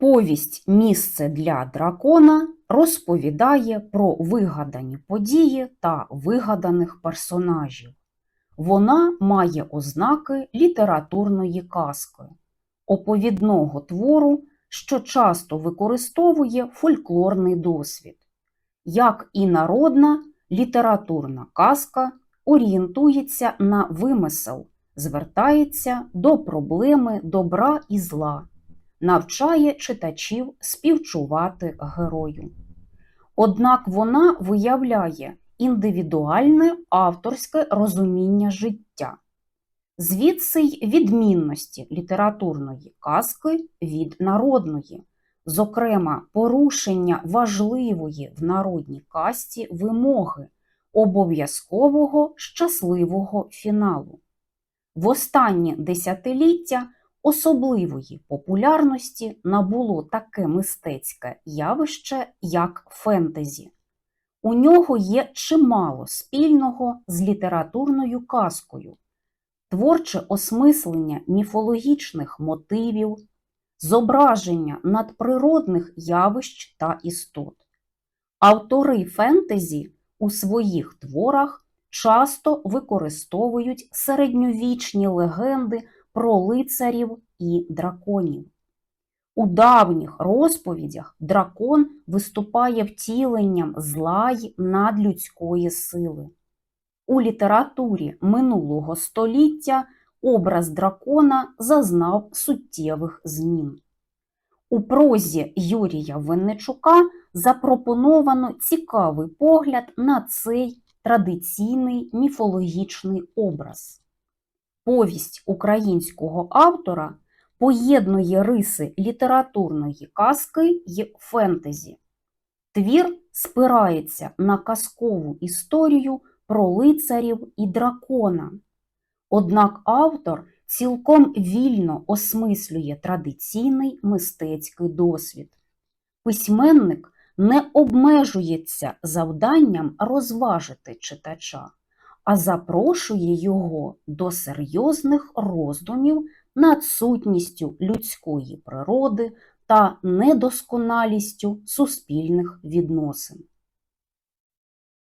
Повість Місце для дракона розповідає про вигадані події та вигаданих персонажів. Вона має ознаки літературної казки, оповідного твору, що часто використовує фольклорний досвід. Як і народна літературна казка орієнтується на вимисел, звертається до проблеми добра і зла, навчає читачів співчувати герою. Однак вона виявляє індивідуальне авторське розуміння життя. Звідси й відмінності літературної казки від народної, зокрема, порушення важливої в народній казці вимоги обов'язкового щасливого фіналу. В останні десятиліття особливої популярності набуло таке мистецьке явище, як фентезі. У нього є чимало спільного з літературною казкою, творче осмислення міфологічних мотивів, зображення надприродних явищ та істот. Автори фентезі у своїх творах часто використовують середньовічні легенди про лицарів і драконів. У давніх розповідях дракон виступає втіленням зла й надлюдської сили. У літературі минулого століття образ дракона зазнав суттєвих змін. У прозі Юрія Винничука запропоновано цікавий погляд на цей традиційний міфологічний образ. Повість українського автора поєднує риси літературної казки й фентезі. Твір спирається на казкову історію про лицарів і дракона. Однак автор цілком вільно осмислює традиційний мистецький досвід. Письменник не обмежується завданням розважити читача, а запрошує його до серйозних роздумів над сутністю людської природи та недосконалістю суспільних відносин.